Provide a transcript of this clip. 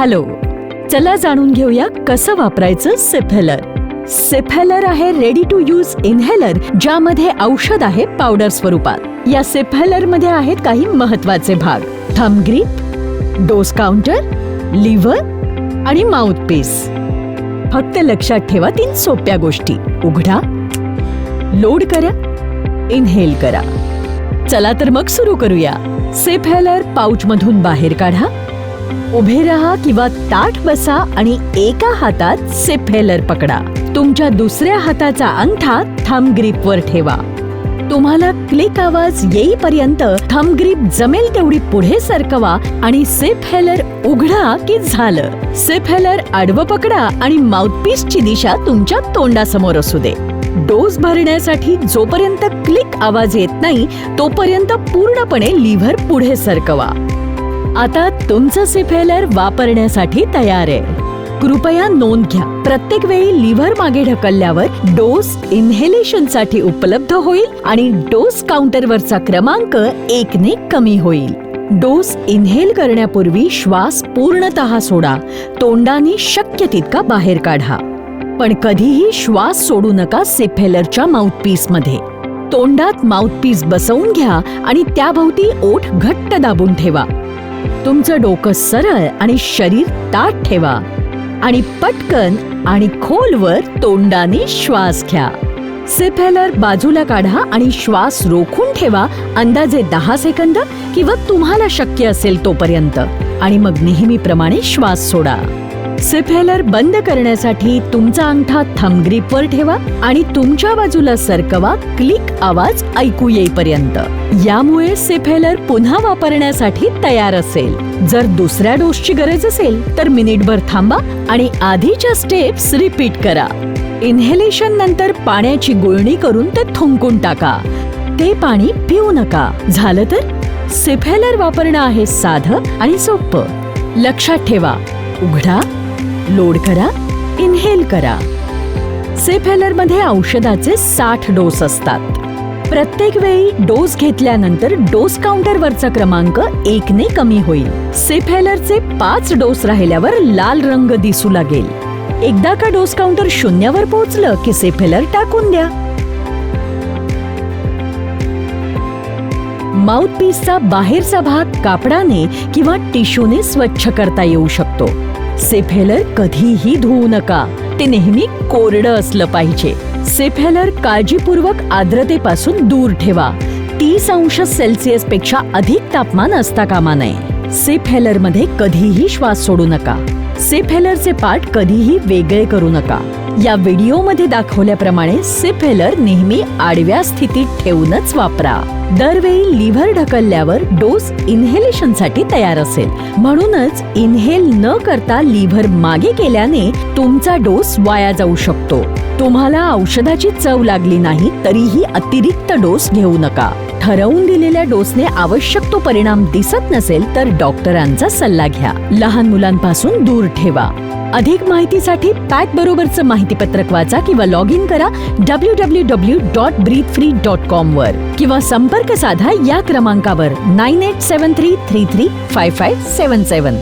Hello चला जाणून घेऊया कसं वापरायचं सिफेलर सिफेलर आहे रेडी टू यूज इन्हेलर ज्यामध्ये औषध आहे पावडर स्वरूपात. या सिफेलरमध्ये आहेत काही महत्त्वाचे भाग. Thumb grip dose counter lever आणि माउथ पीस फक्त लक्षात ठेवा तीन सोप्या गोष्टी. उघडा लोड करा इनहेल करा. चला तर मग सुरू करूया. सेफेलर पाउच मधून बाहेर काढा. उभे राहा किंवा ताठ बसा आणि एका हातात सेफेलर पकडा. तुमच्या दुसऱ्या हाताचा अंगठा थंब ग्रीप वर ठेवा. तुम्हाला क्लिक आवाज येईपर्यंत थंब ग्रीप जमेल तेवढी पुढे सरकवा आणि सेफ हेलर उघडा की झालं. सेफ हेलर आडवं पकडा आणि माउथपीसची दिशा तुमच्या तोंडासमोर असू दे. डोस भरण्यासाठी जोपर्यंत क्लिक आवाज येत नाही तोपर्यंत पूर्णपणे लिव्हर पुढे सरकवा. आता तुमचं सिफेलर वापरण्यासाठी तयार आहे. कृपया नोंद घ्या. प्रत्येक वेळी लिव्हर मागे ढकलल्यावर डोस इन्हेलेशनसाठी उपलब्ध होईल आणि डोस काउंटरवरचा क्रमांक एकने कमी होईल. डोस इन्हेल करण्यापूर्वी श्वास पूर्णतः सोडा. तोंडाने शक्य तितका बाहेर काढा. पण कधीही श्वास सोडू नका सिफेलरच्या माउथपीसमध्ये. तोंडात माउथपीस बसवून घ्या आणि त्याभोवती ओठ घट्ट दाबून ठेवा. तुमचं डोकं सरळ आणि शरीर ताट ठेवा. आणि पटकन आणि खोलवर तोंडाने श्वास घ्या. सेफेलर बाजूला काढा आणि श्वास रोखून ठेवा. अंदाजे दहा सेकंद किंवा तुम्हाला शक्य असेल तोपर्यंत. आणि मग नेहमीप्रमाणे श्वास सोडा. सेफेलर बंद करण्यासाठी तुमचा अंगठा थंब ग्रीपवर ठेवा आणि तुमच्या बाजूला सरकवा क्लिक आवाज ऐकू येईपर्यंत. यामुळे सेफेलर पुन्हा वापरण्यासाठी तयार असेल. जर दुसऱ्या डोसची गरज असेल तर मिनिटभर थांबा आणि आधीच्या स्टेप्स रिपीट करा. इन्हेलेशन नंतर पाण्याची गुळणी करून ते थुंकून टाका. ते पाणी पिऊ नका. झालं तर? सेफेलर वापरणं आहे साधं आणि सोपं. लक्षात ठेवा. उघडा. लोड करा इनहेल करा. सेफेलरमध्ये औषधाचे साठ डोस असतात. प्रत्येक वेळी डोस घेतल्यानंतर डोस काउंटरवरचा क्रमांक एकने कमी होईल. सेफेलरचे पाच डोस राहिल्यावर लाल रंग दिसू लागेल. एकदा का डोस काउंटर शून्यावर पोहोचलं की सेफेलर टाकून द्या. माउथपीसचा बाहेरचा भाग कापडाने किंवा टिश्यूने स्वच्छ करता येऊ शकतो. सेफेलर कधीही धुवू नका. ते नेहमी कोरडं असलं पाहिजे. सेफेलर काळजीपूर्वक आर्द्रतेपासून दूर ठेवा. तीस अंश सेल्सिअसपेक्षा अधिक तापमान असता कामा नये. सेफेलरमध्ये कधीही श्वास सोडू नका. सेफेलरचे पाठ कधीही वेगळे करू नका. या व्हिडिओमध्ये दाखवल्याप्रमाणे सिफेलर नेहमी आडव्या स्थितीत ठेवूनच वापरा. दरवेळी लिव्हर ढकलल्यावर डोस इन्हेलेशनसाठी तयार असेल. म्हणूनच इन्हेल न करता लिव्हर मागे केल्याने तुमचा डोस वाया जाऊ शकतो. तुम्हाला औषधाची चव लागली नाही तरीही अतिरिक्त डोस घेऊ नका. ठरवून दिलेल्या डोसने आवश्यक तो परिणाम दिसत नसेल तर डॉक्टरांचा सल्ला घ्या. लहान मुलांपासून दूर ठेवा. अधिक माहितीसाठी पॅक बरोबरचं माहितीपत्रक वाचा किंवा लॉग इन करा W W W dot breathe free dot com वर. किंवा संपर्क साधा या क्रमांकावर nine eight seven three three three five five seven seven